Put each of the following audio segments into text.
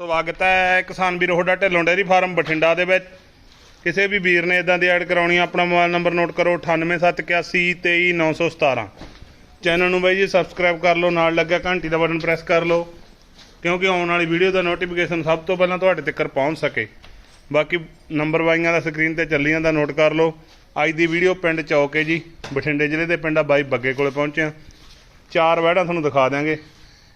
ਸਵਾਗਤ ਹੈ ਕਿਸਾਨ ਵੀਰ ਤੁਹਾਡਾ ਢਿੱਲੋਂ ਡੇਅਰੀ ਫਾਰਮ ਬਠਿੰਡਾ ਦੇ ਵਿੱਚ। ਕਿਸੇ ਵੀ ਵੀਰ ਨੇ ਇਦਾਂ ਦੀ ਐਡ ਕਰਾਉਣੀ ਆ, ਆਪਣਾ ਮੋਬਾਈਲ ਨੰਬਰ ਨੋਟ ਕਰੋ 9871823917 ਚੈਨਲ ਨੂੰ ਬਾਈ ਜੀ ਸਬਸਕ੍ਰਾਈਬ ਕਰ ਲਓ, ਨਾਲ ਲੱਗਿਆ ਘੰਟੀ ਦਾ ਬਟਨ ਪ੍ਰੈਸ ਕਰ ਲਓ, ਕਿਉਂਕਿ ਆਉਣ ਵਾਲੀ ਵੀਡੀਓ ਦਾ ਨੋਟੀਫਿਕੇਸ਼ਨ ਸਭ ਤੋਂ ਪਹਿਲਾਂ ਤੁਹਾਡੇ ਤੱਕ ਪਹੁੰਚ ਸਕੇ। ਬਾਕੀ ਨੰਬਰ ਵਾਈਆਂ ਦਾ ਸਕਰੀਨ ਤੇ ਚੱਲੀ ਜਾਂਦਾ ਨੋਟ ਕਰ ਲਓ। ਅੱਜ ਦੀ ਵੀਡੀਓ ਪਿੰਡ ਚੌਕੇ ਜੀ, ਬਠਿੰਡੇ ਜ਼ਿਲ੍ਹੇ ਦੇ ਪਿੰਡ ਆ, ਬਾਈ ਬੱਗੇ ਕੋਲੇ ਪਹੁੰਚੇ ਆ। ਚਾਰ ਵੈੜਾਂ ਤੁਹਾਨੂੰ ਦਿਖਾ ਦਿਆਂਗੇ।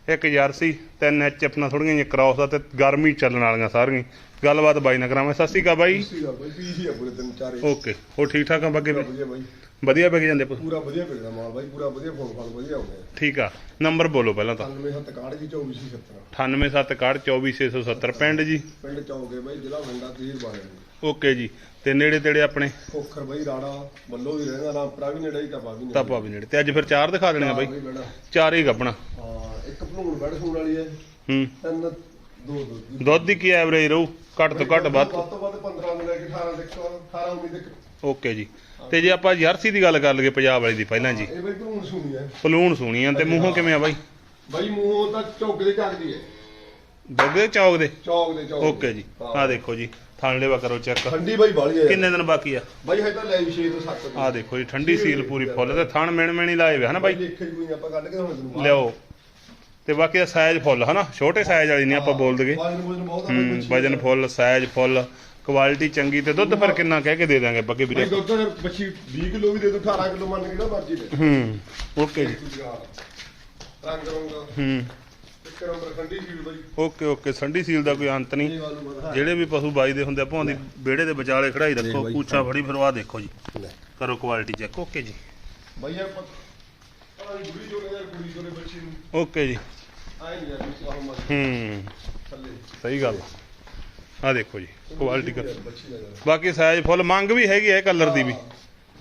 ਇੱਕ ਜਰਸੀ ਤਿੰਨ ਐਚਐਫ ਨਾਲ ਥੋੜੀਆਂ ਜਿਹੀਆਂ ਕ੍ਰਾਸ ਆ ਤੇ ਗਰਮੀ ਚੱਲਣ ਵਾਲੀਆਂ ਸਾਰੀਆਂ। ਗੱਲਬਾਤ ਬਾਈ ਨਾਲ ਕਰਾਵਾਂ ਸਤਿ ਸ਼੍ਰੀ ਅਕਾਲ ਬਾਈ। ਸੀਗਾ ਬਾਈ ਪੀਸੀ ਆ ਪੂਰੇ ਤਿੰਨ ਚਾਰੇ ਓਕੇ ਹੋਰ ਠੀਕ ਠਾਕ ਆ ਬੱਗੇ ਵੀ ਵਧੀਆ ਬਾਈ। ਵਧੀਆ ਵਿਕ ਜਾਂਦੇ ਪੂਰਾ ਵਧੀਆ ਪਿੰਡ ਦਾ ਮਾਲ ਬਾਈ ਪੂਰਾ ਵਧੀਆ ਫੋਨ ਫਾਨ ਵਧੀਆ ਆਉਂਦੇ ਆ ਠੀਕ ਆ। ਨੰਬਰ ਬੋਲੋ ਪਹਿਲਾਂ ਤਾਂ। 97 ਹੱਤ ਕਾੜ ਜੀ 2470 98761 ਪਿੰਡ ਜੀ। ਪਿੰਡ ਚੌਕੇ ਬਾਈ ਜ਼ਿਲ੍ਹਾ ਵੰਡਾ ਤੀਰ ਬਾਣੇ ਓਕੇ ਜੀ। ਤੇ ਨੇੜੇ ਤੇੜੇ ਆਪਣੇ? ਖੋਖਰ ਬਾਈ ਰਾੜਾ ਬੱਲੋ ਦੀ ਰਹਿੰਦਾ ਰਾਮਪੁਰਾ ਵੀ ਨੇੜੇ ਹੀ ਟਪਾ ਵੀ ਨੇੜੇ। ਵੀ ਨੇੜੇ। ਤੇ ਅੱਜ ਫਿਰ ਚਾਰ ਦਿਖਾ ਦੇਣੇ ਆ ਬਾਈ। ਚਾਰ ਹੀ ਗੱਬਣਾ ਹਾਂ। ਇੱਕ ਭਲੂਣ ਬੈੜ ਸੂਣ ਵਾਲੀ ਹੈ। ਹੂੰ। ਤਿੰਨ ਦੋ ਦੋ। ਦੁੱਧ ਦੀ ਕੀ ਐਵਰੇਜ ਰਹੂ? ਘੱਟ ਤੋਂ ਘੱਟ ਵੱਧ? ਵੱਧ ਤੋਂ ਵੱਧ 15 ਤੋਂ ਲੈ ਕੇ 18 ਤੱਕ 18 19 ਤੱਕ। ਓਕੇ ਜੀ। ਤੇ ਜੇ ਆਪਾਂ ਜਰਸੀ ਦੀ ਗੱਲ ਕਰ ਲਈਏ ਪੰਜਾਬ ਵਾਲੀ ਦੀ ਪਹਿਲਾਂ ਜੀ। ਇਹ ਬਾਈ ਭਲੂਣ ਸੂਣੀ ਹੈ। ਪਲੂਣ ਸੁਣੀ ਆ ਤੇ ਮੂੰਹੋਂ ਕਿਵੇਂ ਆ ਬਾਈ? ਬਾਈ ਮੂੰਹੋਂ ਤਾਂ ਚੌਕ ਦੇ ਚੱਕਦੀ ਹੈ। ਬੱਗੇ ਚੌਕ ਦੇ? ਚੌਕ ਦੇ ਚੌਕ ਓਕੇ ਜੀ। ਆ ਦੇਖੋ ਜੀ ਥਣ ਲੈਵਾ ਕਰੋ ਚੈੱਕ ਠੰਡੀ ਬਾਈ ਬਾਲੀ ਹੈ। ਕਿੰਨੇ ਦਿਨ ਬਾਕੀ ਆ? ਬਾਈ ਹਜੇ ਤਾਂ ਲੈ ਵੀ 6 ਤੋਂ 7 ਆ ਦੇਖੋ ਜੀ ਠੰਡੀ ਸੀਲ ਪੂਰੀ ਫੁੱਲ ਤੇ ਥਣ ਮਿਣ ਮਿਣੀ ਲਾਏ ਵੇ ਹਨਾ ਬਾਈ ਦੇਖੇ ਕੋਈ ਆਪਾਂ ਕੱਢ ਕੇ ਹੁਣ ਲਿਓ ਤੇ ਬਾਕੀ ਦਾ ਸਾਈਜ਼ ਫੁੱਲ ਹਨਾ? ਛੋਟੇ ਸਾਈਜ਼ ਵਾਲੀ ਨਹੀਂ ਆਪਾਂ ਬੋਲ ਦਗੇ ਵਜਨ ਆ ਹੂੰ ਫੁੱਲ ਸਾਈਜ਼ ਫੁੱਲ ਕੁਆਲਿਟੀ ਚੰਗੀ ਤੇ ਦੁੱਧ ਫਿਰ ਕਿੰਨਾ ਕਹਿ ਕੇ ਦੇ ਦਾਂਗੇ ਬੱਗੇ ਵੀਰੇ। ਦੁੱਧ ਅਗਰ ਬੱਚੀ 20 ਕਿਲੋ ਵੀ ਦੇ ਦੋ 18 ਕਿਲੋ ਮੰਨ ਕੇ ਨਾ ਮਰਜ਼ੀ ਦੇ ਹੂੰ ਓਕੇ ਜੀ। ਰੰਗ ਰੰਗ। ਹੂੰ। ਓਕੇ ਓਕੇ ਸੰਡੀ ਸੀਲ ਦਾ ਕੋਈ ਅੰਤ ਨਹੀਂ। ਜਿਹੜੇ ਵੀ ਪਸ਼ੂ ਬਾਈ ਦੇ ਹੁੰਦੇ ਆ ਭਾਂ ਦੀ ਵਿਹੜੇ ਦੇ ਵਿਚਾਲੇ ਖੜਾਈ ਰੱਖੋ। ਪੂਛਾ ਫੜੀ ਫਿਰ ਆਹ ਦੇਖੋ ਜੀ। ਕਰੋ ਕੁਆਲਿਟੀ ਚੈੱਕ ਓਕੇ ਜੀ। ਬਾਈ ਯਾਰ ਕੁੜੀ ਬੱਚੀ ਨੂੰ। ਓਕੇ ਜੀ। ਆਏ ਨਹੀਂ ਯਾਰ ਆਹ ਹੂੰ। ਥੱਲੇ। ਸਹੀ ਗੱਲ। ਆ ਦੇਖੋ ਜੀ ਕੁਆਲਿਟੀ ਕਰ ਬਾਕੀ ਸਾਈਜ਼ ਫੁੱਲ ਮੰਗ ਵੀ ਹੈਗੀ ਹੈ ਕਲਰ ਦੀ ਵੀ।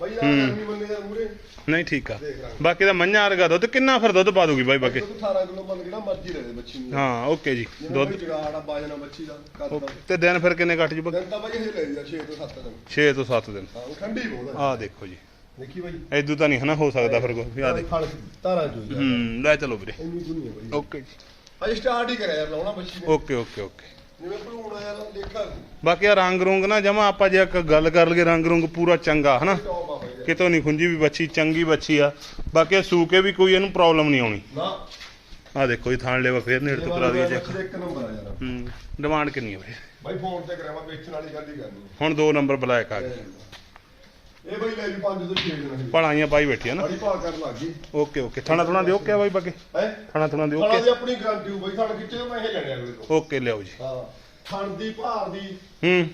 ਬਾਈ ਯਾਰ ਗਰਮੀ ਬੰਦੇ ਯਾਰ ਮੂਰੇ। ਨਹੀਂ ਠੀਕ ਆ। ਬਾਕੀ ਦਾ ਮੰਝਾਂ ਵਰਗਾ ਦੁੱਧ ਕਿੰਨਾ ਫਿਰ ਦੁੱਧ ਪਾ ਦੂਗੀ ਬਾਈ ਬਾਕੀ? ਦੁੱਧ 18 ਕਿਲੋ ਮੰਨ ਕੇ ਨਾ ਮਰਜ਼ੀ ਦੇ ਦੇ ਬੱਚੀ ਨੂੰ। ਹਾਂ ਓਕੇ ਜੀ ਦੁੱਧ। ਦੁੱਧ ਜਗਾੜਾ ਬਾਜਣਾ ਬੱਚੀ ਦਾ ਕੱਦ ਦਾ। ਤੇ ਦਿਨ ਫਿਰ ਕਿੰਨੇ ਕੱਟ ਜੂ ਬਾਕੀ ਦਿਨ ਤਾਂ ਬਾਈ ਇਹ ਲੈ ਜਾ 6 ਤੋਂ 7 ਦਿਨ। 6 ਤੋਂ 7 ਦਿਨ। ਹਾਂ ਉਹ ਠੰਡੀ ਬਹੁਤ ਹੈ ਆ ਦੇਖੋ ਜੀ। ਦੇਖੀ ਬਾਈ? ਐਦੂ ਤਾਂ ਨਹੀਂ ਹਨਾ ਹੋ ਸਕਦਾ ਫਿਰ ਕੋਈ। ਆ ਦੇਖ ਖਲ ਤਾਰਾ ਜੋ ਯਾਰ ਹੂੰ ਲੈ ਚਲੋ ਵੀਰੇ। ਇੰਨੀ ਦੁਨੀਆ ਬਾਈ। ਓਕੇ ਜੀ। ਅਜੇ ਸਟਾਰਟ ਹੀ ਕਰਿਆ ਯਾਰ ਲਾਉਣਾ ਬੱਚੀ ਨੇ। Okay okay okay. ਜਿਵੇਂ ਭਲੂਣਾ ਯਾਰ ਦੇਖਾ ਬਾਕੀ ਆ ਰੰਗ ਰੁੰਗ ਨਾ ਜਮਾ ਆਪਾਂ ਜੇ ਇੱਕ ਗੱਲ ਕਰ ਲਈਏ ਰੰਗ ਰੁੰਗ ਪੂਰਾ ਚੰਗਾ ਹਨਾ? ਕਿਤੋਂ ਨਹੀਂ ਖੁੰਜੀ ਵੀ ਬੱਚੀ ਚੰਗੀ ਬੱਚੀ ਆ। ਬਾਕੀ ਸੂਕੇ ਵੀ ਕੋਈ ਇਹਨੂੰ ਪ੍ਰੋਬਲਮ ਨਹੀਂ ਆਉਣੀ। ਨਾ। ਆ ਦੇਖੋ ਜੀ ਥਾਣ ਲੈਵਾ ਫੇਰ ਨੇੜ ਤੋਂ ਕਰਾ ਦਈਏ ਚੈੱਕ। ਇੱਕ ਨੰਬਰ ਆ ਯਾਰ। ਹੂੰ ਡਿਮਾਂਡ ਕਿੰਨੀ ਹੈ ਵੀਰੇ? ਬਾਈ ਫੋਨ ਤੇ ਕਰਾਵਾ ਵੇਚਣ ਵਾਲੀ ਗੱਲ ਹੀ ਕਰਨੀ ਹੁਣ ਦੋ ਨੰਬਰ ਬਲੈਕ ਆ ਗਏ ਇਹ ਬਾਈ ਲੈ ਜੀ 5 ਤੋਂ 6 ਦਿਨ ਪੜਾਈਆਂ ਪਾਈ ਬੈਠੀ ਆ ਨਾ। ਬੜੀ ਭਾਅ ਕਰਨ ਲੱਗ ਗਈ। Okay okay. ਥਾਣਾ ਥੁਣਾ ਦਿਓ ਕਿਆ ਬਾਈ ਬਾਕੀ? ਹੈ? ਥਾਣਾ ਥੁਣਾ ਦਿਓ ਓਕੇ? ਦੀ ਆਪਣੀ ਗਾਰੰਟੀ ਹੋ ਬਾਈ। ਥਣ ਖਿੱਚੇ ਮੈਂ ਇਹ ਲੈਣੇ ਅਗਲੇ ਤੋਂ। ਓਕੇ ਲਿਆਓ ਜੀ। ਹਾਂ। ਥਣ ਦੀ ਭਾਰ ਦੀ ਹੂੰ।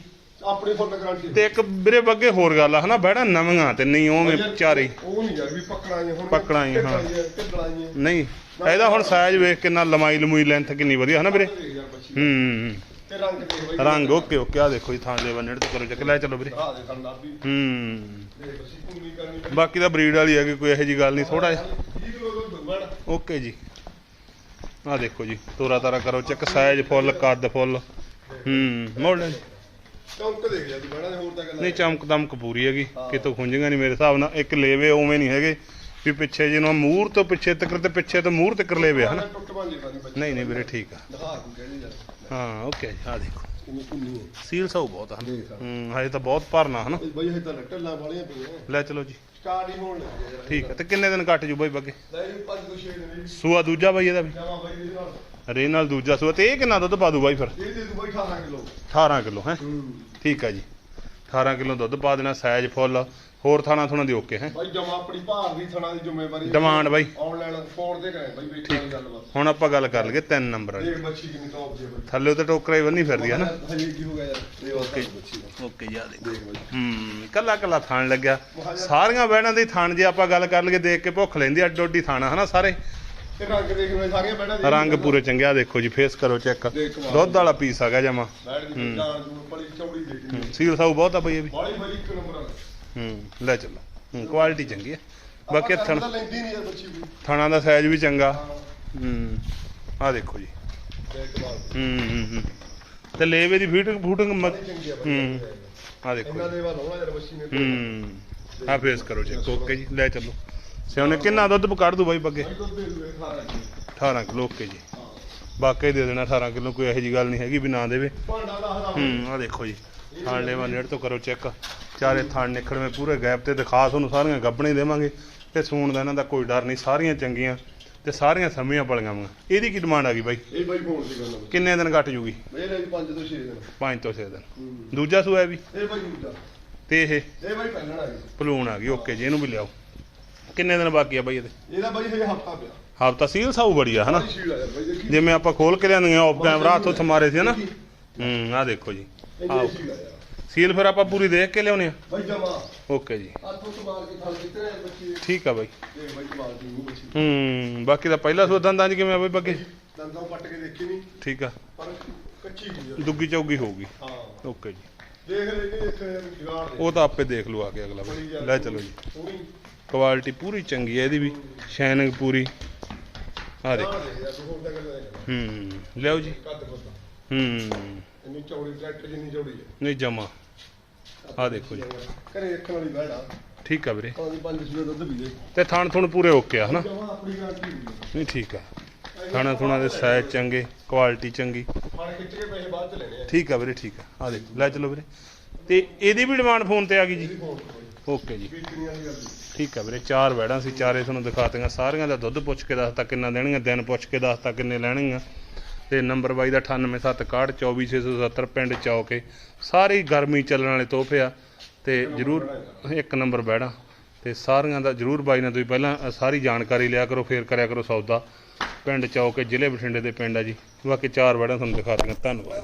ਆਪਣੀ ਫੁੱਲ ਗਾਰੰਟੀ ਤੇ ਇੱਕ ਵੀਰੇ ਬੱਗੇ ਹੋਰ ਗੱਲ ਆ ਹਨਾ? ਬੈੜਾ ਨਵੀਆਂ ਤੇ ਨਹੀਂ ਉਵੇਂ ਚਾਰੇ ਹੀ। ਉਹ ਨਹੀਂ ਯਾਰ ਵੀ ਪਕੜਾਂ ਹੁਣ। ਪਕੜਾਂ ਹੀ, ਹਾਂ। ਹੀ ਨਹੀਂ ਇਹਦਾ ਹੁਣ ਸਾਈਜ਼ ਵੇਖ ਕਿੰਨਾ ਲੰਮਾਈ ਲਮੂਈ ਲੈਂਥ ਕਿੰਨੀ ਵਧੀਆ ਹਨਾ ਵੀਰੇ? ਹੂੰ। ਤੇ ਰੰਗ ਓਕੇ ਓਕੇ ਆ ਦੇਖੋ ਜੀ ਥਾਂ ਦੇ ਬੰਨੜ ਤੇ ਕਰੋ ਚੱਕ ਲੈ ਚਲੋ ਵੀਰੇ। ਆ ਦੇ ਹੂੰ। ਦੇਖ ਕਰਨੀ ਬਾਕੀ ਦਾ ਬਰੀਡ ਵਾਲੀ ਹੈਗੀ ਕੋਈ ਇਹੋ ਜੀ ਗੱਲ ਨਹੀਂ ਥੋੜਾ ਜਿਹਾ। 20 ਕਿਲੋ ਦੁੱਧ ਬਣ ਓਕੇ ਜੀ। ਆ ਦੇਖੋ ਜੀ ਤੋਰਾ ਤਾਰਾ ਕਰੋ ਚੱਕ ਸਾਈਜ਼ ਫੁੱਲ ਕੱਦ ਫੁੱਲ। ਹੂੰ ਦੇਖ ਤੂੰ ਹੋਰ ਤਾਂ ਗੱਲ ਨਹੀਂ ਚਮਕ ਦਮਕ ਪੂਰੀ ਹੈਗੀ ਕਿਤੋਂ ਖੁੰਝੀਆਂ ਨਹੀਂ ਮੇਰੇ ਹਿਸਾਬ ਨਾਲ। ਇੱਕ ਲੇਵੇ ਉਵੇਂ ਨਹੀਂ ਹੈਗੇ ਵੀ ਪਿੱਛੇ ਜਿਹਨੂੰ ਮੂਰ ਤੋਂ ਪਿੱਛੇ ਤੱਕ ਤੇ ਪਿੱਛੇ ਤੋਂ ਮੂਰ ਤੱਕ ਲੇਵੇ ਹਨਾ? ਨਹੀਂ ਨਹੀਂ ਵੀਰੇ ਠੀਕ ਆ। ਦਿਖਾ ਤੂੰ ਕਹਿੰਦੀ ਯਾਰ ਹਾਂ ਓਕੇ ਜੀ ਆ ਦੇਖੋ। ਕਿੰਨੀ ਕੁੰਨੀ ਹੈ ਸੀਲ ਸੌ ਬਹੁਤ ਹਨ ਦੇਖ ਆ। ਹੂੰ ਹਜੇ ਤਾਂ ਬਹੁਤ ਭਰਨਾ ਹਨਾ? ਬਈ ਇਹ ਤਾਂ ਢੱਲਾਂ ਵਾਲੀਆਂ ਪਈਆਂ। ਲੈ ਚਲੋ ਜੀ। ਸਟਾਰਟ ਹੀ ਹੋਣ ਲੱਗੇ ਠੀਕ ਆ ਤੇ ਕਿੰਨੇ ਦਿਨ ਕੱਟ ਜੂ ਬਾਈ ਬੱਗੇ? ਲੈ ਜੀ ਪੰਜ ਤੋਂ ਛੇ ਦਿਨ। ਸੂਆ ਦੂਜਾ ਬਾਈ ਇਹਦਾ ਵੀ? ਜਾਵਾ ਬਾਈ ਇਹਦੇ ਨਾਲ। ਰੇ ਨਾਲ ਦੂਜਾ ਸੂਆ ਤੇ ਇਹ ਕਿੰਨਾ ਦੁੱਧ ਪਾ ਦੂ ਬਾਈ ਫਿਰ? ਇਹ ਦੇ ਦੂ ਬਾਈ 18 ਕਿਲੋ। 18 ਕਿਲੋ ਹੈ? ਹੂੰ। ਠੀਕ ਆ ਜੀ। 18 ਕਿਲੋ ਦੁੱਧ ਪਾ ਦੇਣਾ ਸਾਈਜ਼ ਫੁੱਲ। ਹੋਰ ਥਾਣਾ ਥੁਣਾ ਦੀ ਓਕੇ ਹੈ। ਬਾਈ ਜਮਾ ਆਪਣੀ ਭਾਰ ਦੀ ਥਣਾ ਦੀ ਜ਼ਿੰਮੇਵਾਰੀ ਡਿਮਾਂਡ ਬਾਈ। ਆਨਲਾਈਨ ਫੋਨ ਤੇ ਕਰੇ ਬਾਈ ਵੇਖਣ ਗੱਲ ਬਸ ਹੁਣ ਆਪਾਂ ਗੱਲ ਕਰ ਲਈਏ ਤਿੰਨ ਨੰਬਰ ਵਾਲੀ। ਦੇਖ ਬੱਚੀ ਕਿੰਨੀ ਟੌਪ ਦੀ ਬਾਈ। ਥੱਲੇ ਤੇ ਟੋਕਰਾ ਹੀ ਬੰਨੀ ਫਿਰਦੀ ਹੈ ਨਾ। ਹਜੇ ਕੀ ਹੋ ਗਿਆ ਯਾਰ। ਇਹ ਓਕੇ। ਓਕੇ ਆ ਦੇਖ ਬਾਈ। ਹੂੰ ਕੱਲਾ ਕੱਲਾ ਥਾਣ ਲੱਗਿਆ। ਸਾਰੀਆਂ ਬੈਣਾਂ ਦੀ ਥਾਣ ਜੇ ਆਪਾਂ ਗੱਲ ਕਰ ਲਈਏ ਦੇਖ ਕੇ ਭੁੱਖ ਲੈਂਦੀ ਅੱਡੋ ਅੱਡੀ ਥਾਣਾ ਹਨਾ ਸਾਰੇ? ਤੇ ਰੰਗ ਦੇਖ ਲਓ ਸਾਰੀਆਂ ਬੈਠਾ ਦੇਖ ਰੰਗ ਪੂਰੇ ਚੰਗੇ ਆ ਦੇਖੋ ਜੀ ਫੇਸ ਕਰੋ ਚੈੱਕ। ਦੁੱਧ ਵਾਲਾ ਪੀਸ ਹੈਗਾ ਜਮਾ। ਸੀਲ ਸਾਊ ਬਹੁਤ ਆ ਬਈ ਇਹ ਵੀ। ਬਾਲੀ ਬਾਈ ਇੱਕ ਨੰਬਰ ਆ ਹੂੰ ਲੈ ਚੱਲੋ। ਹੂੰ ਕੁਆਲਿਟੀ ਚੰਗੀ ਹੈ। ਬਾਕੀ ਥਣ ਲੈਂਦੀ ਨਹੀਂ ਯਾਰ ਬੱਚੀ ਕੋਈ ਥਾਣਾ ਦਾ ਸਾਈਜ਼ ਵੀ ਚੰਗਾ। ਹਾਂ। ਆ ਦੇਖੋ ਜੀ। ਹੂੰ ਹੂੰ ਹੂੰ। ਤੇ ਲੇਵੇ ਦੀ ਫੀਟਿੰਗ ਫੂਟਿੰਗ ਆ ਹੂੰ ਆ ਦੇਖੋ ਇਹਨਾਂ। ਦੇ ਵੱਲ ਹੋਣਾ ਯਾਰ ਬੱਚੀ ਨੇ। ਹੂੰ ਆ ਫੇਸ ਕਰੋ ਚੈੱਕ ਓਕੇ ਜੀ ਲੈ ਚੱਲੋ। ਸਿਆਣੇ ਕਿੰਨਾ ਦੁੱਧ ਕੱਢ ਦੂ ਬਾਈ ਬੱਗੇ ਬਾਈ ਦੁੱਧ ਦੇ ਦੂ 18 ਕਿਲੋ। 18 ਕਿਲੋ ਓਕੇ ਜੀ। ਵਾਕਈ ਦੇ ਦੇਣਾ 18 ਕਿਲੋ ਕੋਈ ਇਹੋ ਜੀ ਗੱਲ ਨਹੀਂ ਹੈਗੀ ਵੀ ਨਾ ਦੇਵੇ। ਹੂੰ ਆ ਦੇਖੋ ਜੀ। ਥਾਣ ਲੈਵਾ ਨੇੜ ਤੋਂ ਕਰੋ ਚੈੱਕ ਚਾਰੇ ਥਾਣ ਨਿਕਲਵੇਂ ਪੂਰੇ ਗੈਪ ਤੇ ਦਿਖਾ ਤੁਹਾਨੂੰ ਸਾਰੀਆਂ ਗੱਬਣੇ ਦੇਵਾਂਗੇ ਤੇ ਸੂਣ ਦਾ ਇਹਨਾਂ ਦਾ ਕੋਈ ਡਰ ਨਹੀਂ ਸਾਰੀਆਂ ਚੰਗੀਆਂ ਤੇ ਸਾਰੀਆਂ ਸਮੀਆਂ ਪਲੀਆਂ ਵਾਂ। ਇਹਦੀ ਕੀ ਡਿਮਾਂਡ ਆ ਗਈ ਬਾਈ? ਇਹ ਬਾਈ ਫੋਨ ਸੀ ਕਰਨਾ ਕਿੰਨੇ ਦਿਨ ਘਟ ਜੂਗੀ? ਮੇਰੇ ਲਈ 5 ਤੋਂ 6 ਦਿਨ। 5 ਤੋਂ 6 ਦਿਨ। ਦੂਜਾ ਸੂਆ ਵੀ? ਇਹ ਬਾਈ ਦੂਜਾ। ਤੇ ਇਹ? ਇਹ ਬਾਈ ਪਹਿਲਣ ਆ ਗਈ। ਪਲੂਣ ਆ ਗਈ ਓਕੇ ਜੀ ਇਹਨੂੰ ਵੀ ਲਿਆਓ। ਕਿੰਨੇ ਦਿਨ ਬਾਕੀ ਆ ਬਾਈ ਇਹਦੇ? ਇਹਦਾ ਬਾਈ ਹਜੇ ਹਫਤਾ ਪਿਆ। ਹਫਤਾ ਸੀਲ ਸਾਊ ਬੜੀ ਆ ਹਨਾ? ਬੜੀ ਸ਼ੀਲ ਆ ਯਾਰ ਬਾਈ ਦੇਖੀ। ਜਿਵੇਂ ਆਪਾਂ ਖੋਲ ਕੇ ਲਿਆਂਦੀਆਂ ਆਫ ਕੈਮਰਾ ਹੱਥੋਂ ਥਮਾਰੇ ਸੀ ਹਨਾ? ਹੂੰ ਆ ਦੇਖੋ ਜੀ। ਇਹ ਆਓ ਸ਼ੀਲ ਆ ਯਾਰ। ਸੀਲ ਫਿਰ ਆਪਾਂ ਪੂਰੀ ਦੇਖ ਕੇ ਲਿਆਉਨੇ ਆ। ਬਾਈ ਜਮਾ। ਓਕੇ ਜੀ। ਹੱਥੋਂ ਸਮਾਰ ਕੇ ਖਲ ਕਿਤੇ ਨੇ ਬੱਚੀ ਠੀਕ ਆ ਬਾਈ। ਤੇ ਬਾਈ ਸਮਾਰ ਦੀ ਮੂੰਹ ਬੱਚੀ। ਹੂੰ ਬਾਕੀ ਦਾ ਪਹਿਲਾ ਸੂਆ ਦੰਦਾਂ 'ਚ ਕਿਵੇਂ ਆ ਬਾਈ ਬੱਗੇ ਦੰਦਾਂ ਪੱਟ ਕੇ ਦੇਖੀ ਨਹੀਂ। ਠੀਕ ਆ। ਪਰ ਕੱਚੀ ਹੋਈ ਆ। ਦੁੱਗੀ ਚੌਗੀ ਹੋਊਗੀ। ਹਾਂ। ਓਕੇ ਜੀ। ਦੇਖ ਲੈ ਕਿ ਇੱਕ ਜਗਾੜ ਦੇ। ਉਹ ਤਾਂ ਆਪੇ ਦੇਖ ਲਓ ਆ ਕੇ ਅਗਲਾ ਬਾਈ। ਲੈ ਚਲੋ ਜੀ। ਕੁਆਲਿਟੀ ਪੂਰੀ। ਚੰਗੀ ਹੈ ਇਹਦੀ ਵੀ। ਸ਼ਾਈਨਿੰਗ ਪੂਰੀ। ਆ ਦੇਖ ਹੂੰ ਲਿਆਓ ਜੀ। ਹੂੰ। ਇੰਨੀ ਚੌੜੀ ਟਰੈਕਟਰ ਜਿੰਨੀ ਚੌੜੀ ਹੈ ਨਹੀਂ ਜਮਾ। ਆ ਦੇਖੋ ਜੀ। ਘਰੇ ਰੱਖਣ ਵਾਲੀ ਬੈੜ ਆ ਠੀਕ ਆ ਵੀਰੇ। ਪਾਣੀ 5 ਕਿਲੋ ਦੁੱਧ ਵੀ ਦੇ ਤੇ ਥਣ ਥੁਣ ਪੂਰੇ ਓਕੇ ਆ ਹਨਾ? ਜਮਾ ਆਪਣੀ ਗਾਰੰਟੀ ਹੁੰਦੀ ਨਹੀਂ ਠੀਕ ਆ। ਖਾਣਾ ਥੁਣਾ ਦੇ ਸਾਈਜ਼ ਚੰਗੇ ਕੁਆਲਿਟੀ ਚੰਗੀ। ਫੜ ਖਿੱਚ ਕੇ ਪੈਸੇ ਬਾਅਦ ਚ ਲੈਣੇ ਆ ਠੀਕ ਆ ਵੀਰੇ ਠੀਕ ਆ। ਆ ਦੇਖ ਲੈ ਚਲੋ ਵੀਰੇ। ਤੇ ਇਹਦੀ ਵੀ ਡਿਮਾਂਡ ਫੋਨ ਤੇ ਆ ਗਈ ਜੀ? ਓਕੇ ਜੀ। ਠੀਕ ਆ ਵੀਰੇ ਚਾਰ ਵੈੜਾਂ ਸੀ ਚਾਰੇ ਤੁਹਾਨੂੰ ਦਿਖਾਤੀਆਂ ਸਾਰੀਆਂ ਦਾ ਦੁੱਧ ਪੁੱਛ ਕੇ ਦੱਸਤਾ ਕਿੰਨਾ ਦੇਣਗੀਆਂ ਦਿਨ ਪੁੱਛ ਕੇ ਦੱਸਤਾ ਕਿੰਨੇ ਲੈਣਗੀਆਂ। ਤੇ ਨੰਬਰ ਬਾਈ ਦਾ 9876624670 ਪਿੰਡ ਚੌਕੇ। ਸਾਰੀ ਗਰਮੀ ਚੱਲਣ ਵਾਲੇ ਤੋਹਫੇ ਆ ਤੇ ਜਰੂਰ ਇੱਕ ਨੰਬਰ ਬੈੜਾ ਤੇ ਸਾਰੀਆਂ ਦਾ ਜਰੂਰ ਬਾਈ ਨਾਲ ਤੁਸੀਂ ਪਹਿਲਾਂ ਸਾਰੀ ਜਾਣਕਾਰੀ ਲਿਆ ਕਰੋ, ਫੇਰ ਕਰਿਆ ਕਰੋ ਸੌਦਾ। ਪਿੰਡ ਚੌਕੇ, ਜ਼ਿਲ੍ਹੇ ਬਠਿੰਡੇ ਦੇ ਪਿੰਡ ਆ ਜੀ। ਬਾਕੀ ਚਾਰ ਵੈੜਾਂ ਤੁਹਾਨੂੰ ਦਿਖਾ ਦਿੰਦਾ ਧੰਨਵਾਦ।